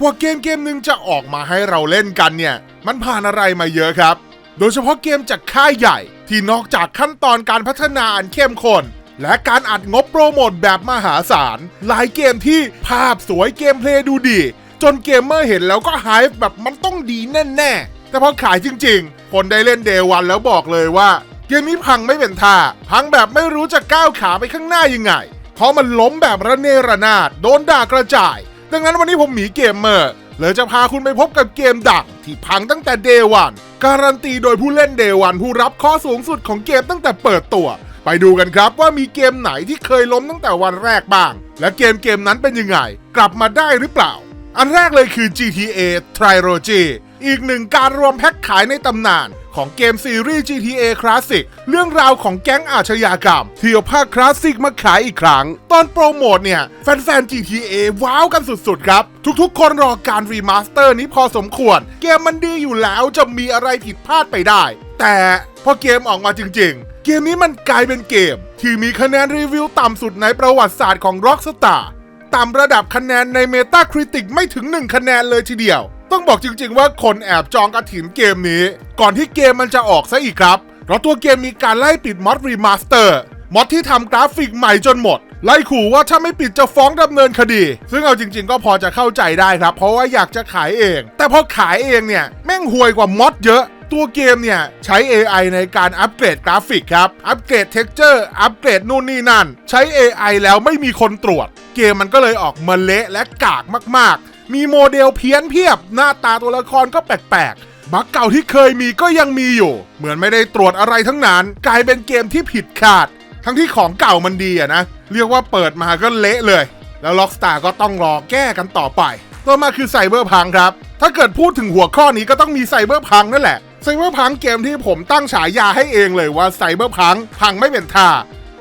กว่าเกมเกมหนึ่งจะออกมาให้เราเล่นกันเนี่ย มันผ่านอะไรมาเยอะครับ โดยเฉพาะเกมจากค่ายใหญ่ ที่นอกจากขั้นตอนการพัฒนาอันเข้มข้นและการอัดงบโปรโมทแบบมหาศาล หลายเกมที่ภาพสวยเกมเพลย์ดูดี จนเกมเมอร์เห็นแล้วก็หายแบบมันต้องดีแน่ๆแต่พอขายจริงๆ คนได้เล่นเดวันแล้วบอกเลยว่า เกมนี้พังไม่เป็นท่า พังแบบไม่รู้จะก้าวขาไปข้างหน้ายังไง เพราะมันล้มแบบระเนระนาด โดนด่ากระจาย ดังนั้นวันนี้ผมหมีเกมเมอร์เลยจะพาคุณไปพบกับเกมดังที่พังตั้งแต่เดวันการันตีโดยผู้เล่นเดวันผู้รับข้อสูงสุดของเกมตั้งแต่เปิดตัว ไปดูกันครับว่ามีเกมไหนที่เคยล้มตั้งแต่วันแรกบ้าง และเกมเกมนั้นเป็นยังไง กลับมาได้หรือเปล่า อันแรกเลยคือ GTA Trilogy อีกหนึ่งการรวมแพ็คขายในตำนาน ของเกมซีรีส์ GTA Classic เรื่องราวของแก๊งอาชญากรรม ที่เอาภาคคลาสสิกมาขายอีกครั้ง ตอนโปรโมทเนี่ย แฟนๆ GTA ว้าวกันสุดๆ ครับ ทุกๆ คนรอการรีมาสเตอร์นี้พอสมควร เกมมันดีอยู่แล้วจะมีอะไรผิดพลาดไปได้ แต่พอเกมออกมาจริงๆ เกมนี้มันกลายเป็นเกม ที่มีคะแนนรีวิวต่ำสุดในประวัติศาสตร์ของ Rockstar ต่ำระดับคะแนนใน Metacritic ไม่ถึง 1 คะแนนเลยทีเดียว ต้องบอกจริง ๆ ว่าคนแอบจองกระถินเกมนี้ ก่อนที่เกมมันจะออกซะอีกครับ เพราะตัวเกมมีการไล่ปิดมอดรีมาสเตอร์มอดที่ทำกราฟิกใหม่จนหมด ไล่ขู่ว่าถ้าไม่ปิดจะฟ้องดำเนินคดี ซึ่งเอาจริง ๆ ก็พอจะเข้าใจได้ครับ เพราะว่าอยากจะขายเอง แต่พอขายเองเนี่ยแม่งห่วยกว่ามอดเยอะตัวเกมเนี่ย ใช้ AI ในการอัปเกรดกราฟิกครับ อัปเกรดเท็กเจอร์ อัปเกรดนู่นนี่นั่น ใช้ AI แล้วไม่มีคนตรวจ เกมมันก็เลยออกมาเละและกากมากๆ มีโมเดลเพี้ยนเพียบ หน้าตาตัวละครก็แปลกๆ บั๊กเก่าที่เคยมีก็ยังมีอยู่ เหมือนไม่ได้ตรวจอะไรทั้งนั้น กลายเป็นเกมที่ผิดคาด ทั้งที่ของเก่ามันดีอะนะ เรียกว่าเปิดมาก็เละเลย แล้ว Rockstar ก็ต้องรอแก้กันต่อไปต่อมาคือไซเบอร์พังครับ ถ้าเกิดพูดถึงหัวข้อนี้ก็ต้องมีไซเบอร์พังนั่นแหละไซเบอร์พังเกมที่ผมตั้งฉายาให้เองเลยว่าไซเบอร์พังพังไม่เป็นท่า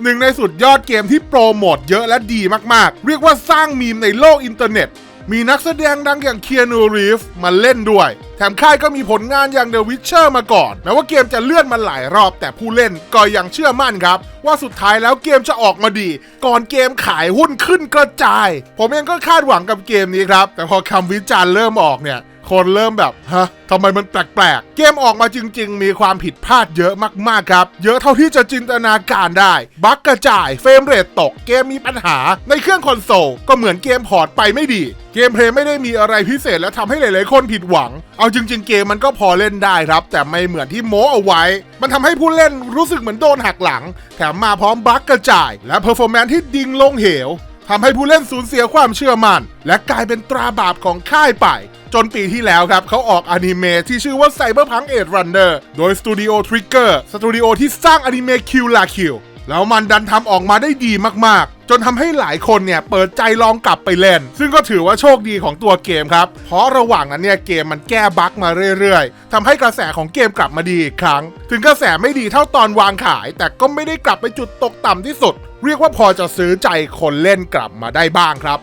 หนึ่งในสุดยอดเกมที่โปรโมทเยอะและดีมากๆ เรียกว่าสร้างมีมในโลกอินเทอร์เน็ต มีนักแสดงดังอย่างเคียนูรีฟมาเล่นด้วย แถมค่ายก็มีผลงานอย่าง The Witcher มาก่อน แม้ว่าเกมจะเลื่อนมาหลายรอบ แต่ผู้เล่นก็ยังเชื่อมั่นครับ ว่าสุดท้ายแล้วเกมจะออกมาดี ก่อนเกมขายหุ้นขึ้นกระจาย ผมเองก็คาดหวังกับเกมนี้ครับ แต่พอคำวิจารณ์เริ่มออกเนี่ย คนเริ่มแบบฮะทำไมมันแปลกๆ เกมออกมาจริง ๆ มีความผิดพลาดเยอะมากๆครับ เยอะเท่าที่จะจินตนาการได้ บั๊กกระจาย เฟรมเรทตก เกมมีปัญหา ในเครื่องคอนโซล ก็เหมือนเกมพอร์ตไปไม่ดี เกมเพลย์ไม่ได้มีอะไรพิเศษและทำให้หลายๆ คนผิดหวัง เอาจริง ๆ เกมมันก็พอเล่นได้ครับ แต่ไม่เหมือนที่โม้เอาไว้ มันทำให้ผู้เล่นรู้สึกเหมือนโดนหักหลัง แถมมาพร้อมบั๊กกระจาย และเพอร์ฟอร์แมนซ์ที่ดิ่งลงเหวทำให้ผู้เล่นสูญเสียความเชื่อมัน่น และกลายเป็นตราบาปของค่ายไป จนปีที่แล้วครับเขาออกอนิเมะที่ชื่อว่า Cyberpunk Edge Runner โดย Studio Trigger สตูดิโอที่สร้างอนิเมะ Kill la Kill แล้วมันดันทำออกมาได้ดีมากๆ จนทำให้หลายคนเนี่ยเปิดใจลองกลับไปเล่น ซึ่งก็ถือว่าโชคดีของตัวเกมครับ เพราะระหว่างนั้นเนี่ยเกมมันแก้บั๊กมาเรื่อยๆทำให้กระแสของเกมกลับมาดีอีกครั้ง ถึงกระแสไม่ดีเท่าตอนวางขาย แต่ก็ไม่ได้กลับไปจุดตกต่ำที่สุด เรียกว่าพอจะซื้อใจคนเล่นกลับมาได้บ้างครับ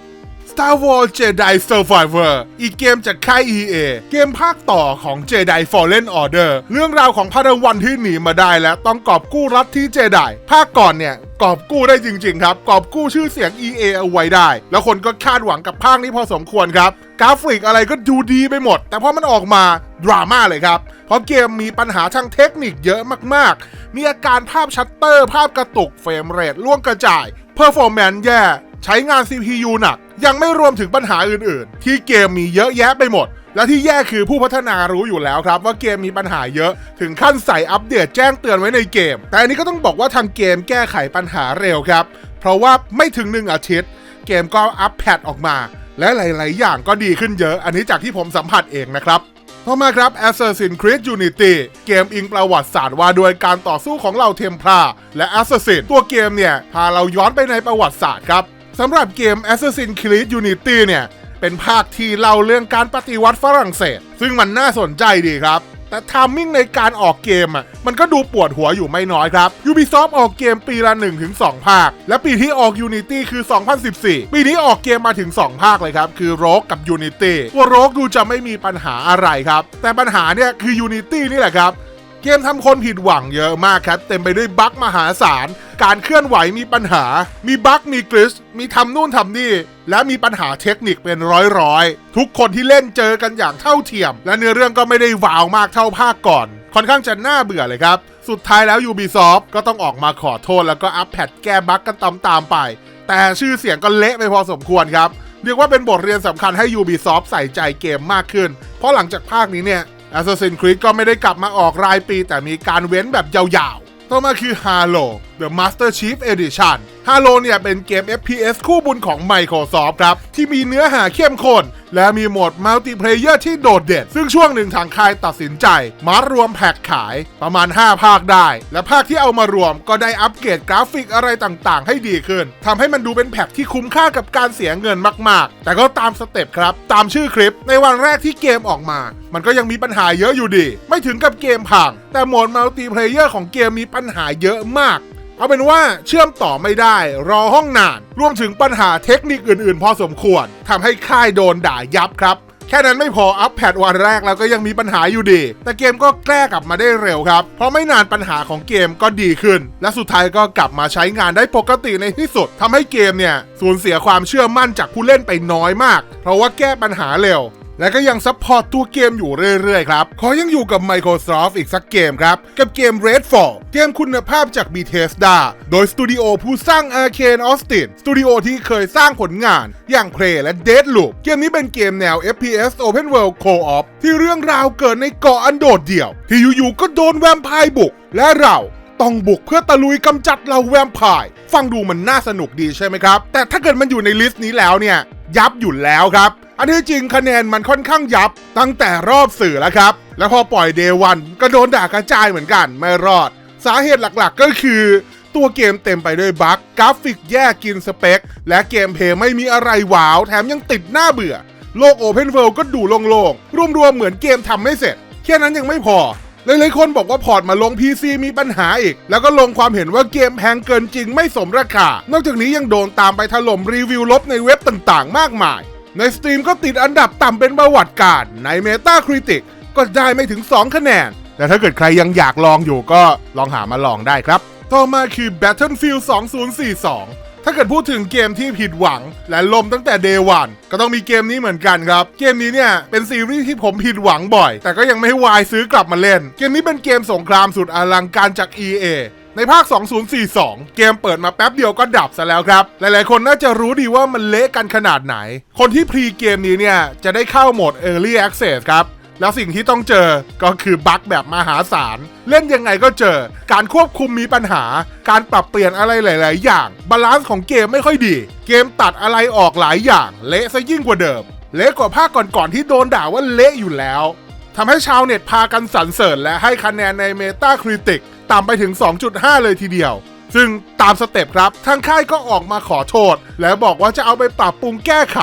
Star Wars Jedi Survivor อีกเกมจากค่าย EA เกมภาคต่อของ Jedi Fallen Order เรื่องราวของพาดวันที่หนีมาได้และต้องกอบกู้รัฐที่เจไดภาคก่อนเนี่ยกอบกู้ได้จริงๆครับ กอบกู้ชื่อเสียง EA เอาไว้ได้ แล้วคนก็คาดหวังกับภาคนี้พอสมควรครับ กราฟิกอะไรก็ดูดีไปหมด แต่พอมันออกมา ดราม่าเลยครับ เพราะเกมมีปัญหาทางเทคนิคเยอะมากๆ มีอาการภาพชัตเตอร์ ภาพกระตุกเฟรมเรทล่วงกระจายเพอร์ฟอร์แมนซ์แย่ ใช้งาน CPU หนัก ยังไม่รวมถึงปัญหาอื่นๆ ที่เกมมีเยอะแยะไปหมด และที่แย่คือผู้พัฒนารู้อยู่แล้วครับ ว่าเกมมีปัญหาเยอะถึงขั้นใส่อัปเดตแจ้งเตือนไว้ในเกม แต่อันนี้ก็ต้องบอกว่าทางเกมแก้ไขปัญหาเร็วครับ เพราะว่าไม่ถึงหนึ่งอาทิตย์ เกมก็อัปแพทออกมา และหลาย ๆ อย่างก็ดีขึ้นเยอะ อันนี้จากที่ผมสัมผัสเองนะครับต่อมาครับ Assassin's Creed Unity เกมอิงประวัติศาสตร์ว่าด้วยการต่อสู้ของเหล่าเทมพลาและ Assassin ตัวเกมเนี่ยพาเราย้อนไปในประวัติศาสตร์ครับ สำหรับเกม Assassin's Creed Unity เนี่ย เป็นภาคที่เล่าเรื่องการปฏิวัติฝรั่งเศส ซึ่งมันน่าสนใจดีครับ แต่ทามมิ่งในการออกเกมอะมันก็ดูปวดหัวอยู่ไม่น้อยครับ Ubisoft ออกเกมปีละ 1-2 ภาค และปีที่ออก Unity คือ 2014 ปีนี้ออกเกมมาถึง 2 ภาคเลยครับ คือ Rogue กับ Unity ตัว Rogue ดูจะไม่มีปัญหาอะไรครับ แต่ปัญหาเนี่ยคือ Unity นี่แหละครับ เกมทำคนผิดหวังเยอะมากครับ เต็มไปด้วยบั๊กมหาศาล การเคลื่อนไหวมีปัญหา มีบั๊กมีกลิชมีทำนู่นทำนี่ และมีปัญหาเทคนิคเป็นร้อยๆ ทุกคนที่เล่นเจอกันอย่างเท่าเทียม และเนื้อเรื่องก็ไม่ได้ว้าวมากเท่าภาคก่อน ค่อนข้างจะน่าเบื่อเลยครับ สุดท้ายแล้ว Ubisoft ก็ต้องออกมาขอโทษแล้วก็อัปแพดแก้บั๊กกันตามๆไป แต่ชื่อเสียงก็เละไปพอสมควรครับเรียกว่าเป็นบทเรียนสำคัญให้ Ubisoft ใส่ใจเกมมากขึ้น เพราะหลังจากภาคนี้เนี่ย Assassin's Creed ก็ไม่ได้กลับมาออกรายปีแต่มีการเว้นแบบยาวๆ ต่อมาคือ Halo The Master Chief Edition Halo เนี่ยเป็นเกม FPS คู่บุญของ Microsoft ครับ ที่มีเนื้อหาเข้มข้นและมีโหมดมัลติเพลเยอร์ที่โดดเด่น ซึ่งช่วงหนึ่งทางค่ายตัดสินใจ มารวมแพ็กขายประมาณ 5 ภาคได้ และภาคที่เอามารวมก็ได้อัปเกรดกราฟิกอะไรต่างๆ ให้ดีขึ้นทำให้มันดูเป็นแพ็กที่คุ้มค่ากับการเสียเงินมาก ๆ แต่ก็ตามสเต็ปครับ ตามชื่อคลิปในวันแรกที่เกมออกมา มันก็ยังมีปัญหาเยอะอยู่ดี ไม่ถึงกับเกมพังแต่โหมดมัลติเพลเยอร์ของเกมมีปัญหาเยอะมาก เอาเป็นว่าเชื่อมต่อไม่ได้ รอห้องนาน รวมถึงปัญหาเทคนิคอื่นๆ พอสมควรทำให้ค่ายโดนด่ายับครับแค่นั้นไม่พออัปแพดวันแรกแล้วก็ยังมีปัญหาอยู่ดี แต่เกมก็แก้กลับมาได้เร็วครับ เพราะไม่นานปัญหาของเกมก็ดีขึ้น และสุดท้ายก็กลับมาใช้งานได้ปกติในที่สุดทำให้เกมเนี่ยสูญเสียความเชื่อมั่นจากผู้เล่นไปน้อยมาก เพราะว่าแก้ปัญหาเร็ว และก็ยังซัพพอร์ตตัวเกมอยู่เรื่อยๆครับขอยังอยู่กับ Microsoft อีกสักเกมครับ กับเกม Redfall เกมคุณภาพจาก Bethesda โดยสตูดิโอผู้สร้าง Arcane Austin สตูดิโอที่เคยสร้างผลงานอย่าง Prey และ Deadloop เกมนี้เป็นเกมแนว FPS Open World Co-op ที่เรื่องราวเกิดในเกาะอันโดดเดี่ยว ที่อยู่ๆก็โดนแวมไพร์บุก และเราต้องบุกเพื่อตะลุยกำจัดเหล่าแวมไพร์ฟังดูมันน่าสนุกดีใช่ไหมครับ แต่ถ้าเกิดมันอยู่ในลิสต์นี้แล้วเนี่ย ยับอยู่แล้วครับ อันที่จริงคะแนนมันค่อนข้างยับตั้งแต่รอบสื่อแล้วครับ แล้วพอปล่อยเดวันก็โดนด่ากระจายเหมือนกันไม่รอด สาเหตุหลักๆก็คือตัวเกมเต็มไปด้วยบั๊กกราฟิกแย่กินสเปค และเกมเพลย์ไม่มีอะไรว้าว แถมยังติดหน้าเบื่อ โลกโอเพนเวิลด์ก็ดูโล่งๆ รวมๆ เหมือนเกมทำไม่เสร็จ แค่นั้นยังไม่พอ หลายๆคนบอกว่าพอร์ตมาลง PC มีปัญหาอีก แล้วก็ลงความเห็นว่าเกมแพงเกินจริงไม่สมราคา นอกจากนี้ยังโดนตามไปถล่มรีวิวลบในเว็บต่างๆ มากมาย ในสตรีมก็ติดอันดับต่ำเป็นประวัติการใน Meta Critic ก็ได้ไม่ถึง 2 คะแนน แต่ถ้าเกิดใครยังอยากลองอยู่ก็ลองหามาลองได้ครับ ต่อมาคือ Battlefield 2042 ถ้าเกิดพูดถึงเกมที่ผิดหวัง และลมตั้งแต่ Day 1ก็ต้องมีเกมนี้เหมือนกันครับ เกมนี้เนี่ยเป็นซีรีส์ที่ผมผิดหวังบ่อย แต่ก็ยังไม่วายซื้อกลับมาเล่น เกมนี้เป็นเกมสงครามสุดอลังการจาก EA ในภาค 2042 เกมเปิดมาแป๊บเดียวก็ดับซะแล้วครับ หลายๆ คนน่าจะรู้ดีว่ามันเละกันขนาดไหน คนที่พรีเกมนี้เนี่ย จะได้เข้าโหมด Early Access ครับ แล้วสิ่งที่ต้องเจอก็คือบั๊กแบบมหาศาล เล่นยังไงก็เจอ การควบคุมมีปัญหา การปรับเปลี่ยนอะไรหลาย ๆ อย่าง บาลานซ์ของเกมไม่ค่อยดี เกมตัดอะไรออกหลายอย่าง เละซะยิ่งกว่าเดิม เละกว่าภาคก่อน ๆ ที่โดนด่าว่าเละอยู่แล้วทำให้ชาวเน็ตพากันสรรเสริญและให้คะแนนใน Meta Critic ต่ำไปถึง 2.5 เลยทีเดียว ซึ่งตามสเต็ปครับทางค่ายก็ออกมาขอโทษ และบอกว่าจะเอาไปปรับปรุงแก้ไข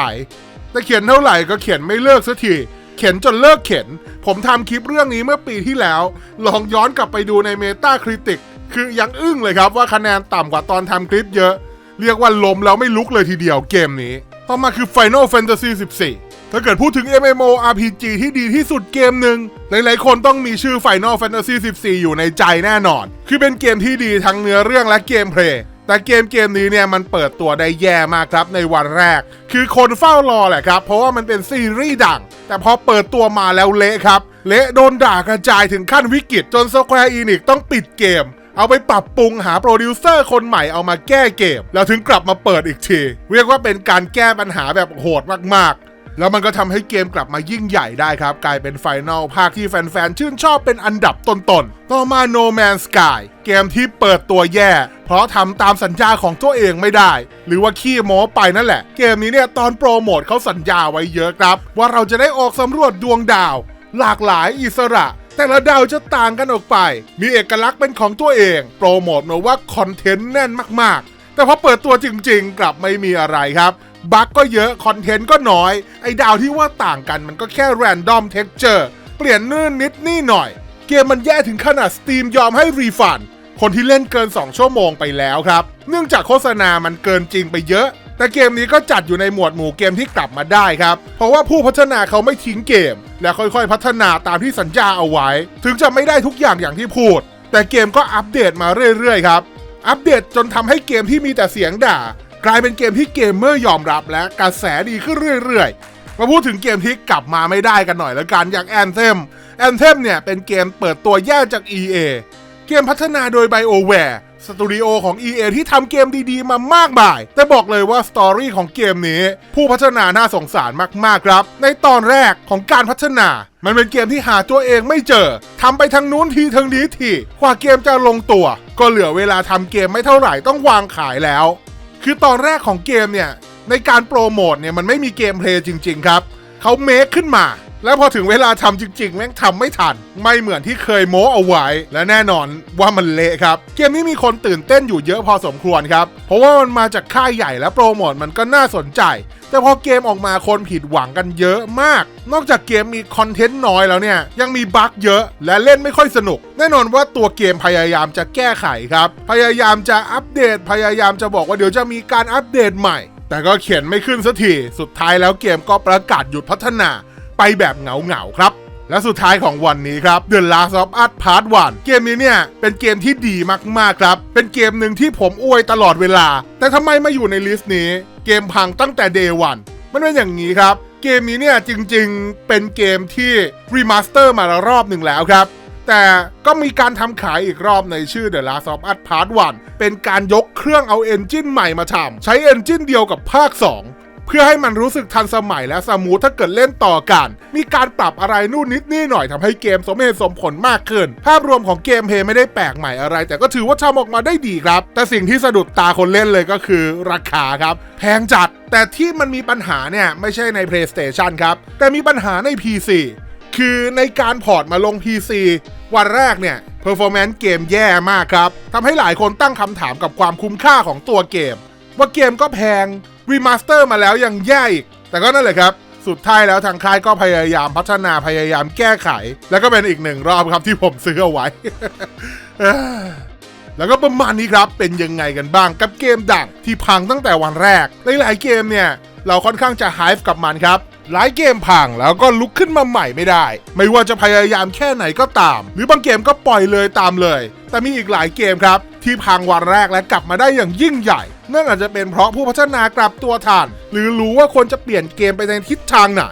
แต่เขียนเท่าไหร่ก็เขียนไม่เลิกสักทีเขียนจนเลิกเขียน ผมทำคลิปเรื่องนี้เมื่อปีที่แล้ว ลองย้อนกลับไปดูใน Meta Critic คือยังอึ้งเลยครับว่าคะแนนต่ำกว่าตอนทำคลิปเยอะ เรียกว่าล้มแล้วไม่ลุกเลยทีเดียวเกมนี้ ต่อมาคือ Final Fantasy 14 ถ้าเกิดพูดถึง MMORPG ที่ดีที่สุดเกมหนึ่งหลายๆ คนต้องมีชื่อ Final Fantasy 14 อยู่ในใจแน่นอน คือเป็นเกมที่ดีทั้งเนื้อเรื่องและเกมเพลย์แต่เกมเกมนี้เนี่ยมันเปิดตัวได้แย่มากครับในวันแรก คือคนเฝ้ารอแหละครับ เพราะว่ามันเป็นซีรีส์ดัง แต่พอเปิดตัวมาแล้วเละครับ เละโดนด่ากระจายถึงขั้นวิกฤตจน Square Enix ต้องปิดเกม เอาไปปรับปรุงหาโปรดิวเซอร์คนใหม่เอามาแก้เกม แล้วถึงกลับมาเปิดอีกที เรียกว่าเป็นการแก้ปัญหาแบบโหดมากๆ แล้วมันก็ทำให้เกมกลับมายิ่งใหญ่ได้ครับ กลายเป็นไฟนอลภาคที่แฟนๆ ชื่นชอบเป็นอันดับต้นๆ ต่อมา No Man's Sky เกมที่เปิดตัวแย่ เพราะทำตามสัญญาของตัวเองไม่ได้ หรือว่าขี้โม้ไปนั่นแหละ เกมนี้เนี่ยตอนโปรโมทเขาสัญญาไว้เยอะครับ ว่าเราจะได้ออกสำรวจดวงดาว หลากหลายอิสระแต่ละดาวจะต่างกันออกไป มีเอกลักษณ์เป็นของตัวเอง โปรโมทมาว่าคอนเทนต์แน่นมากๆ แต่พอเปิดตัวจริงๆ กลับไม่มีอะไรครับ บั๊กก็เยอะคอนเทนต์ก็น้อย ไอ้ดาวที่ว่าต่างกันมันก็แค่แรนดอมเท็กเจอร์เปลี่ยนนู่นนิดนี่หน่อย เกมมันแย่ถึงขนาดสตรีมยอมให้รีฟันคนที่เล่นเกิน 2 ชั่วโมงไปแล้วครับ เนื่องจากโฆษณามันเกินจริงไปเยอะ แต่เกมนี้ก็จัดอยู่ในหมวดหมู่เกมที่กลับมาได้ครับ เพราะว่าผู้พัฒนาเขาไม่ทิ้งเกม และค่อยๆ พัฒนาตามที่สัญญาเอาไว้ ถึงจะไม่ได้ทุกอย่างอย่างที่พูด แต่เกมก็อัปเดตมาเรื่อยๆครับ อัปเดตจนทำให้เกมที่มีแต่เสียงด่า กลายเป็นเกมที่เกมเมอร์ยอมรับและกระแสดีขึ้นเรื่อยๆ มาพูดถึงเกมที่กลับมาไม่ได้กันหน่อยแล้วกันอย่างแอนเทมแอนเทมเนี่ยเป็นเกมเปิดตัวแยกจาก EA เกมพัฒนาโดย BioWare สตูดิโอของ EA ที่ทำเกมดีๆ มามากมาย แต่บอกเลยว่าสตอรี่ของเกมนี้ ผู้พัฒนาน่าสงสารมากๆครับ ในตอนแรกของการพัฒนา มันเป็นเกมที่หาตัวเองไม่เจอทำไปทางนู้นทีทางนี้ทีกว่าเกมจะลงตัว ก็เหลือเวลาทำเกมไม่เท่าไหร่ต้องวางขายแล้ว คือตอนแรกของเกมเนี่ย ในการโปรโมทเนี่ยมันไม่มีเกมเพลย์จริง ๆ ครับ เขาเมคขึ้นมา แล้วพอถึงเวลาทำจริงๆแม่งทำไม่ทัน ไม่เหมือนที่เคยโม้เอาไว้ และแน่นอนว่ามันเละครับ เกมนี้มีคนตื่นเต้นอยู่เยอะพอสมควรครับ เพราะว่ามันมาจากค่ายใหญ่และโปรโมทมันก็น่าสนใจ แต่พอเกมออกมาคนผิดหวังกันเยอะมาก นอกจากเกมมีคอนเทนต์น้อยแล้วเนี่ย ยังมีบั๊กเยอะ และเล่นไม่ค่อยสนุก แน่นอนว่าตัวเกมพยายามจะแก้ไขครับ พยายามจะอัปเดต พยายามจะบอกว่าเดี๋ยวจะมีการอัปเดตใหม่แต่ก็เขียนไม่ขึ้นสักที สุดท้ายแล้วเกมก็ประกาศหยุดพัฒนา ไปแบบเหงาๆครับและสุดท้ายของวันนี้ครับ The Last of Us Part 1 เกมนี้เนี่ย เป็นเกมที่ดีมากๆครับ เป็นเกมหนึ่งที่ผมอวยตลอดเวลา แต่ทำไมมาอยู่ในลิสต์นี้ เกมพังตั้งแต่ Day 1 มันเป็นอย่างนี้ครับ เกมนี้เนี่ย จริงๆ เป็นเกมที่รีมาสเตอร์มาแล้วรอบหนึ่งแล้วครับ แต่ก็มีการทำขายอีกรอบในชื่อ The Last of Us Part 1 เป็นการยกเครื่องเอาเอนจินใหม่มาทำใช้เอนจินเดียวกับภาค 2 เพื่อให้มันรู้สึกทันสมัยและสมูทถ้าเกิดเล่นต่อกัน มีการปรับอะไรนู่นนิดนี่หน่อยทำให้เกมสมเหตุสมผลมากขึ้น ภาพรวมของเกมเพย์ไม่ได้แปลกใหม่อะไร แต่ก็ถือว่าทำออกมาได้ดีครับ แต่สิ่งที่สะดุดตาคนเล่นเลยก็คือราคาครับ แพงจัด แต่ที่มันมีปัญหาเนี่ย ไม่ใช่ใน PlayStation ครับ แต่มีปัญหาใน PC คือในการพอร์ตมาลง PC วันแรกเนี่ย Performance เกมแย่มากครับทำให้หลายคนตั้งคำถามกับความคุ้มค่าของตัวเกม ว่าเกมก็แพง รีมาสเตอร์มาแล้วยังแย่อีก แต่ก็นั่นแหละครับ สุดท้ายแล้วทางค่ายก็พยายามพัฒนาพยายามแก้ไข แล้วก็เป็นอีกหนึ่งรอบครับที่ผมซื้อเอาไว้แล้วก็ประมาณนี้ครับ เป็นยังไงกันบ้างกับเกมดังที่พังตั้งแต่วันแรก หลายๆเกมเนี่ย เราค่อนข้างจะไฮฟ์กับมันครับ หลายเกมพังแล้วก็ลุกขึ้นมาใหม่ไม่ได้ ไม่ว่าจะพยายามแค่ไหนก็ตาม หรือบางเกมก็ปล่อยเลยตามเลย แต่มีอีกหลายเกมครับ ที่พังวันแรกและกลับมาได้อย่างยิ่งใหญ่ นั่นอาจจะเป็นเพราะผู้พัฒนากลับตัวทันหรือรู้ว่าควรจะเปลี่ยนเกมไปในทิศทางไหน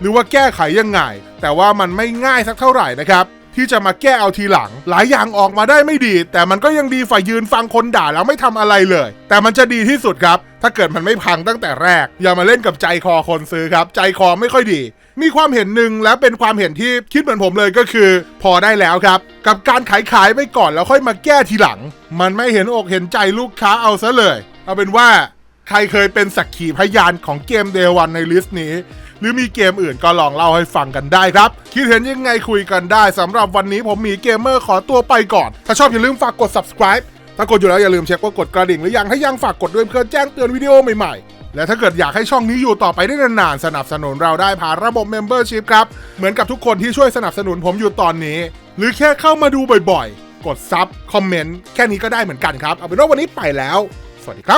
หรือว่าแก้ไขยังไง แต่ว่ามันไม่ง่ายสักเท่าไหร่นะครับ ที่จะมาแก้เอาทีหลัง หลายอย่างออกมาได้ไม่ดี แต่มันก็ยังดีฝ่ายยืนฟังคนด่าแล้วไม่ทำอะไรเลย แต่มันจะดีที่สุดครับ ถ้าเกิดมันไม่พังตั้งแต่แรก อย่ามาเล่นกับใจคอคนซื้อครับ ใจคอไม่ค่อยดี มีความเห็นหนึ่งและเป็นความเห็นที่คิดเหมือนผมเลยก็คือ พอได้แล้วครับ กับการขายขายไปก่อนแล้วค่อยมาแก้ทีหลัง มันไม่เห็นอกเห็นใจลูกค้าเอาซะเลย เอาเป็นว่าใครเคยเป็นสักขีพยานของเกมเดวันในลิสต์นี้ หรือมีเกมอื่นก็ลองเล่าให้ฟังกันได้ครับ คิดเห็นยังไงคุยกันได้สำหรับวันนี้ผมมีเกมเมอร์ขอตัวไปก่อน ถ้าชอบอย่าลืมฝากกด subscribe ถ้ากดอยู่แล้วอย่าลืมเช็คว่ากดกระดิ่งหรือยังถ้ายังฝากกดด้วยเพื่อแจ้งเตือนวิดีโอใหม่ๆ และถ้าเกิดอยากให้ช่องนี้อยู่ต่อไปได้นานๆสนับสนุนเราได้ผ่านระบบ Membership ครับ เหมือนกับทุกคนที่ช่วยสนับสนุนผมอยู่ตอนนี้ หรือแค่เข้ามาดูบ่อยๆ กดซับคอมเมนต์แค่นี้ก็ได้เหมือนกันครับ เอาเป็นว่าวันนี้ไปแล้ว สวัสดีครับ